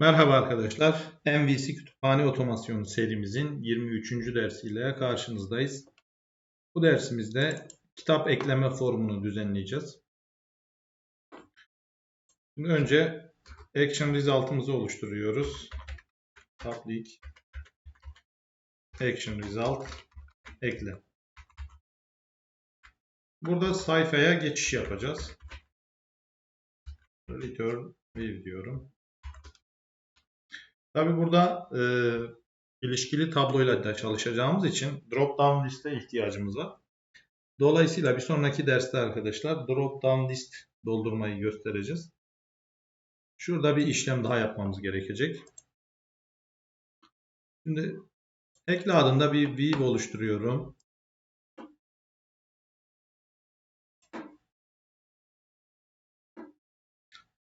Merhaba arkadaşlar. MVC Kütüphane Otomasyonu serimizin 23. dersiyle karşınızdayız. Bu dersimizde kitap ekleme formunu düzenleyeceğiz. Şimdi önce Action Result'ımızı oluşturuyoruz. Public Action Result ekle. Burada sayfaya geçiş yapacağız. Return View diyorum. Tabi burada e, ilişkili tabloyla da çalışacağımız için drop down liste ihtiyacımız var. Dolayısıyla bir sonraki derste arkadaşlar drop down list doldurmayı göstereceğiz. Şurada bir işlem daha yapmamız gerekecek. Şimdi ekle adında bir view oluşturuyorum.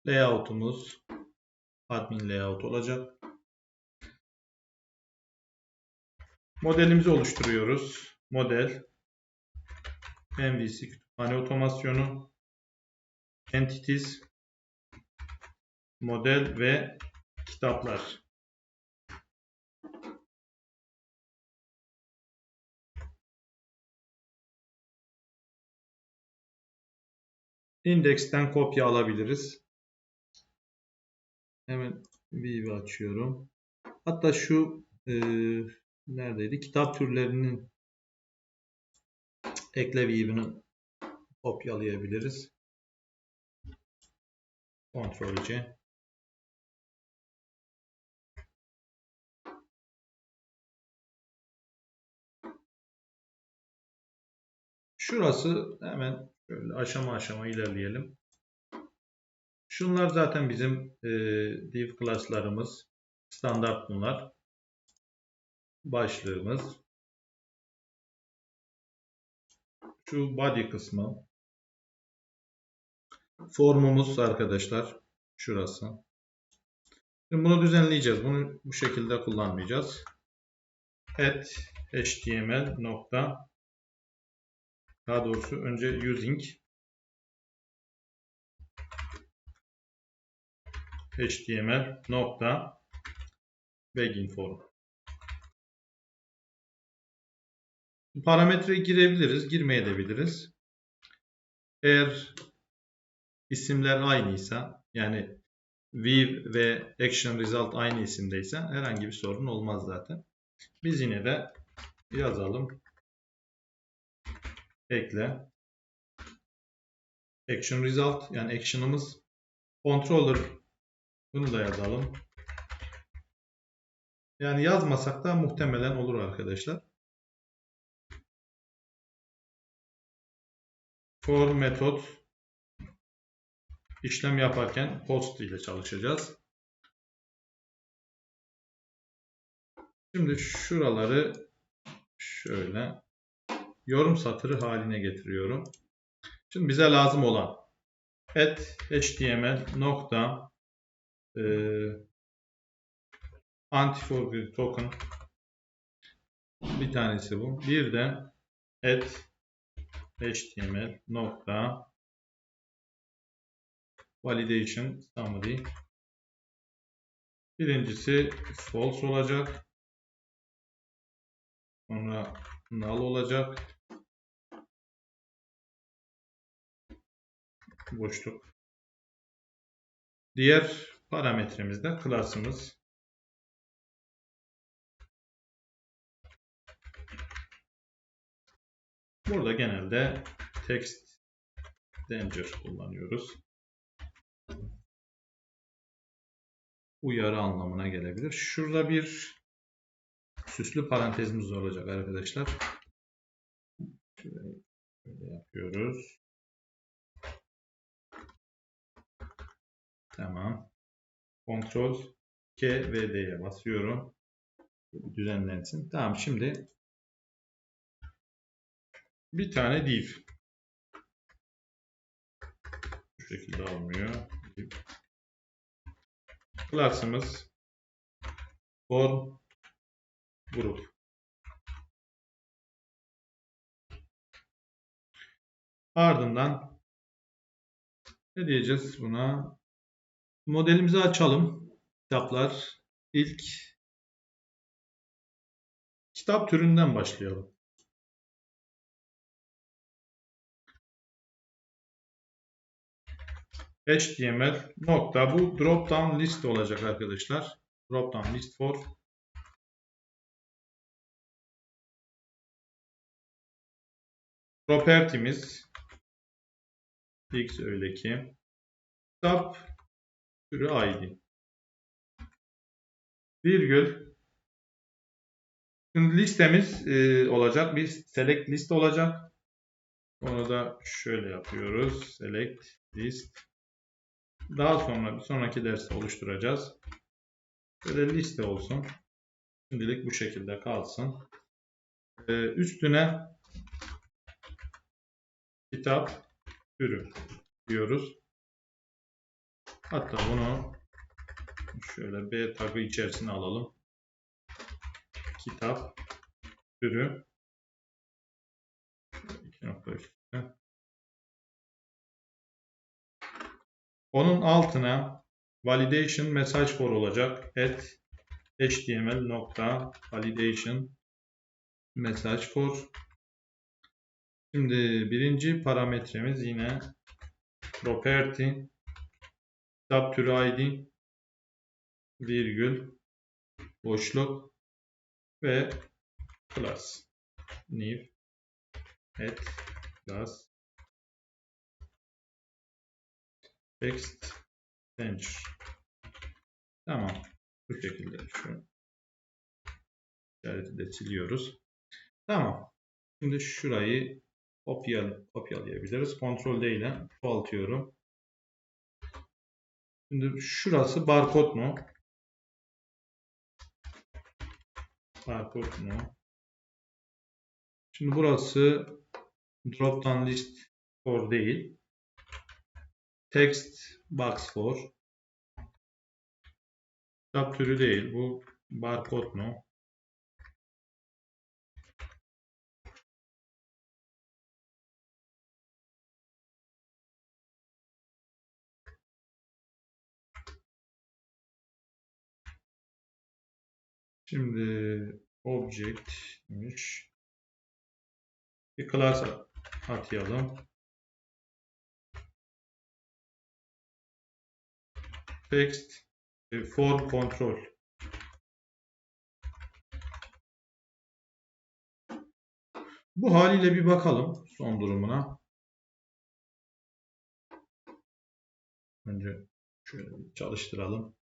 Layout'umuz admin layout olacak. Modelimizi oluşturuyoruz. Model MVC kütüphane otomasyonu entities model ve kitaplar. Index'ten kopya alabiliriz. Hemen View açıyorum. Hatta şu e, neredeydi? Kitap türlerinin ekle view'ını kopyalayabiliriz. Ctrl C. Şurası hemen şöyle aşama aşama ilerleyelim. Şunlar zaten bizim e, div class'larımız. Standart bunlar başlığımız. Şu body kısmı. Formumuz arkadaşlar. Şurası. Şimdi bunu düzenleyeceğiz. Bunu bu şekilde kullanmayacağız. Add html nokta daha doğrusu önce using html nokta begin form Parametre girebiliriz, girmeyebiliriz. Eğer isimler aynıysa yani view ve action result aynı isimdeyse herhangi bir sorun olmaz zaten. Biz yine de yazalım. Ekle. Action result yani action'ımız controller bunu da yazalım. Yani yazmasak da muhtemelen olur arkadaşlar. for metot işlem yaparken post ile çalışacağız. Şimdi şuraları şöyle yorum satırı haline getiriyorum. Şimdi bize lazım olan add html nokta e, anti token bir tanesi bu. Bir de add html nokta validation summary. Birincisi false olacak. Sonra null olacak. Boşluk. Diğer parametremiz de class'ımız Burada genelde text danger kullanıyoruz. Uyarı anlamına gelebilir. Şurada bir süslü parantezimiz olacak arkadaşlar. Şöyle yapıyoruz. Tamam. Ctrl K ve D'ye basıyorum. Düzenlensin. Tamam şimdi bir tane div. Bu şekilde almıyor. Class'ımız form grup. Ardından ne diyeceğiz buna? Modelimizi açalım. kitaplar ilk kitap türünden başlayalım. HTML nokta bu drop down list olacak arkadaşlar. Drop down list for property'miz x öyle ki kitap türü id virgül Şimdi listemiz e, olacak. Bir select list olacak. Onu da şöyle yapıyoruz. Select list. Daha sonra bir sonraki derste oluşturacağız. Böyle liste olsun. Şimdilik bu şekilde kalsın. E, üstüne kitap türü diyoruz. Hatta bunu şöyle B tagı içerisine alalım. Kitap türü. 2.3 Onun altına validation message for olacak. at html nokta validation message for. Şimdi birinci parametremiz yine property kitap türü id virgül boşluk ve class new add class text change tamam. Bu şekilde şu işareti de siliyoruz. Tamam. Şimdi şurayı kopyal kopyalayabiliriz. Ctrl D ile çoğaltıyorum şimdi şurası barkod mu Barcode mu? Şimdi burası drop down list for değil. Text box for. Kitap türü değil. Bu barcode mu? Şimdi object'miş. Bir class atayalım. Text e, form control. Bu haliyle bir bakalım son durumuna. Önce şöyle çalıştıralım.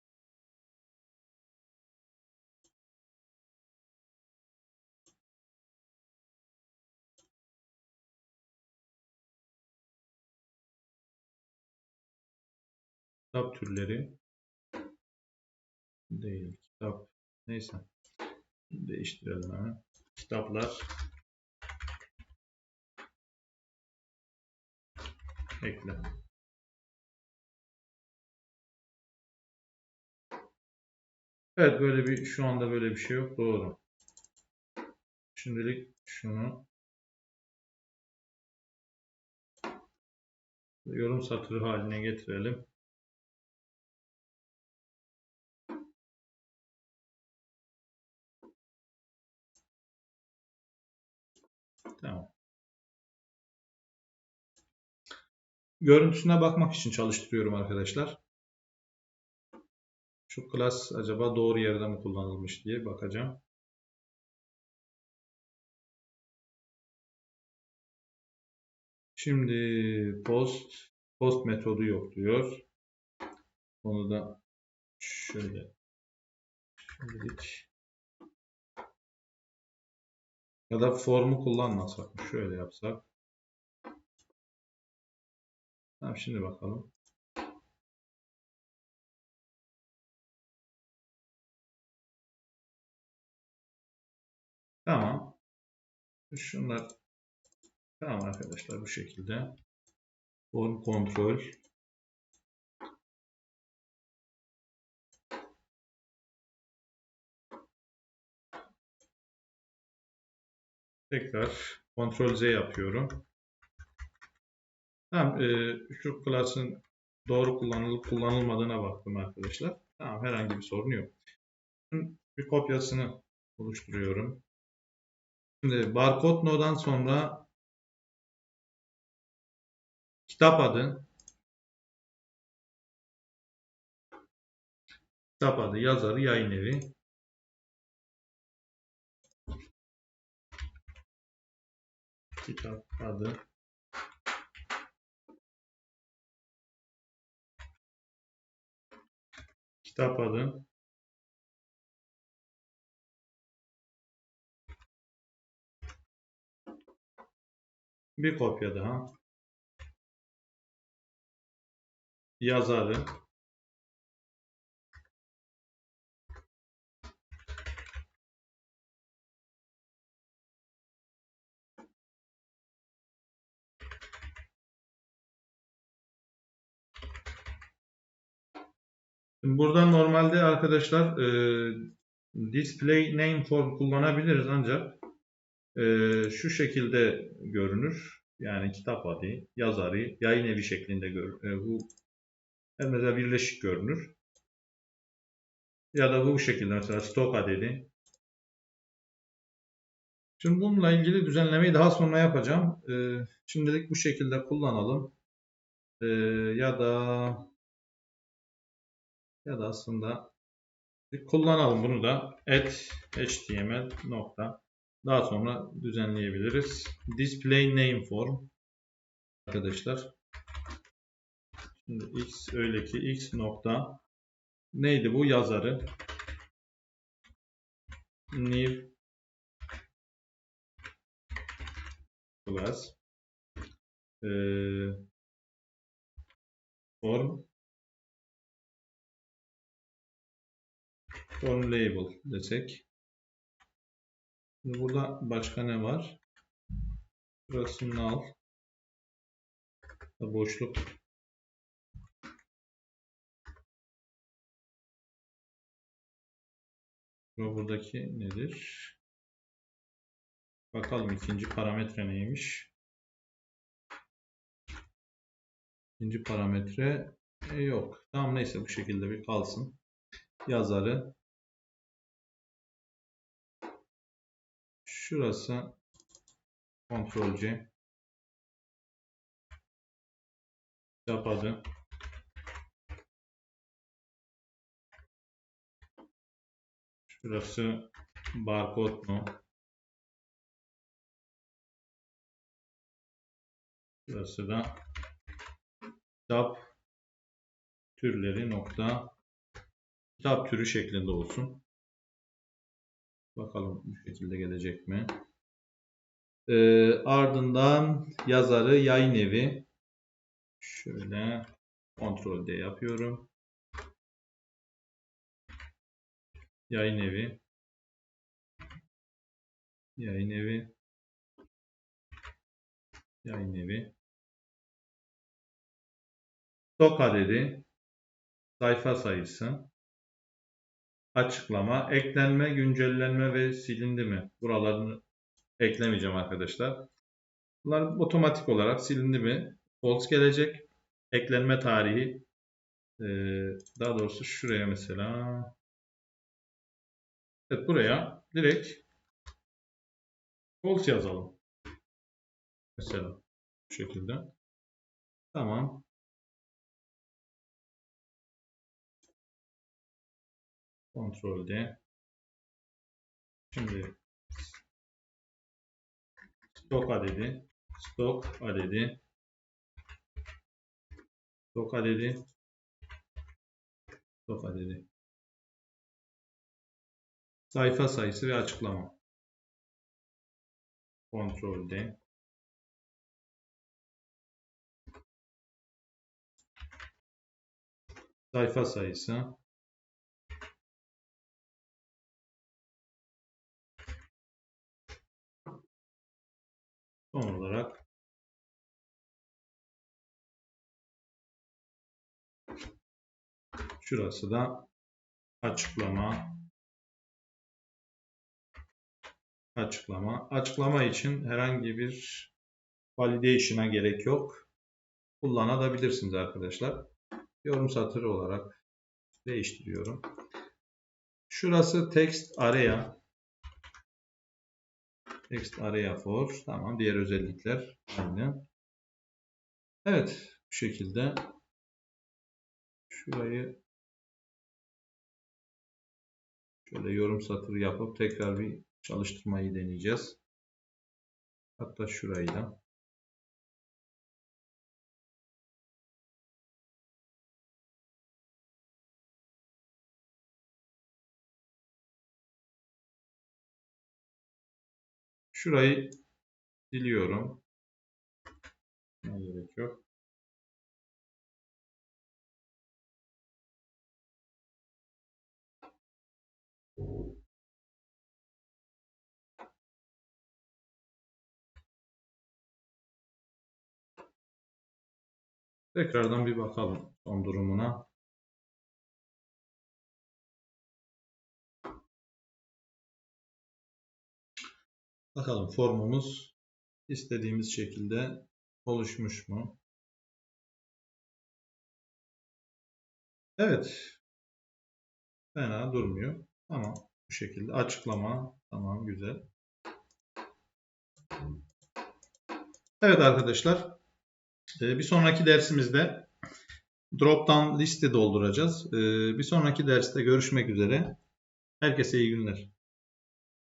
Kitap türleri değil kitap. Neyse. Değiştirelim hemen. Kitaplar. Ekle. Evet böyle bir şu anda böyle bir şey yok. Doğru. Şimdilik şunu yorum satırı haline getirelim Tamam. Görüntüsüne bakmak için çalıştırıyorum arkadaşlar. Şu class acaba doğru yerde mi kullanılmış diye bakacağım. Şimdi post post metodu yok diyor. Onu da şöyle şimdilik ya da formu kullanmasak? Şöyle yapsak. Tamam şimdi bakalım. Tamam. Şunlar tamam arkadaşlar bu şekilde. Form kontrol Tekrar Ctrl Z yapıyorum. Tamam, e, şu class'ın doğru kullanılıp kullanılmadığına baktım arkadaşlar. Tamam herhangi bir sorun yok. Bir kopyasını oluşturuyorum. Şimdi barkod no'dan sonra kitap adı kitap adı yazarı yayın evi kitap adı kitap adı bir kopya daha. Yazarı Burada normalde arkadaşlar e, display name form kullanabiliriz ancak e, şu şekilde görünür. Yani kitap adı, yazarı, yayın evi şeklinde görünür. E, bu mesela birleşik görünür. Ya da bu şekilde mesela stok adedi. Şimdi bununla ilgili düzenlemeyi daha sonra yapacağım. E, şimdilik bu şekilde kullanalım. E, ya da ya da aslında kullanalım bunu da. Et html nokta. Daha sonra düzenleyebiliriz. Display name form. Arkadaşlar. Şimdi x öyle ki x nokta. Neydi bu? Yazarı. New class ee, form form label desek. Şimdi burada başka ne var? Burası null. Boşluk. Ve buradaki nedir? Bakalım ikinci parametre neymiş? İkinci parametre e, yok. Tamam neyse bu şekilde bir kalsın. Yazarı Şurası Ctrl C. Kapadı. Şurası barkod mu? Şurası da kitap türleri nokta kitap türü şeklinde olsun. Bakalım bu şekilde gelecek mi? Ee, ardından yazarı yayın evi. Şöyle kontrol D yapıyorum. Yayın evi. Yayın evi. Yayın evi. Stok adedi. Sayfa sayısı açıklama, eklenme, güncellenme ve silindi mi? Buralarını eklemeyeceğim arkadaşlar. Bunlar otomatik olarak silindi mi? False gelecek. Eklenme tarihi ee, daha doğrusu şuraya mesela Evet buraya direkt false yazalım. Mesela bu şekilde. Tamam. Kontrol D. Şimdi stok adedi, stok adedi, stok adedi, stok adedi. Sayfa sayısı ve açıklama. Kontrol D. Sayfa sayısı Son olarak şurası da açıklama açıklama. Açıklama için herhangi bir validation'a gerek yok. Kullanabilirsiniz arkadaşlar. Yorum satırı olarak değiştiriyorum. Şurası text area. Text area for. Tamam. Diğer özellikler aynı. Evet. Bu şekilde şurayı şöyle yorum satırı yapıp tekrar bir çalıştırmayı deneyeceğiz. Hatta şurayı da Şurayı diliyorum. Ne gerek yok. Tekrardan bir bakalım son durumuna. Bakalım formumuz istediğimiz şekilde oluşmuş mu? Evet. Fena durmuyor. Tamam. Bu şekilde açıklama. Tamam güzel. Evet arkadaşlar. Bir sonraki dersimizde drop-down liste dolduracağız. Bir sonraki derste görüşmek üzere. Herkese iyi günler.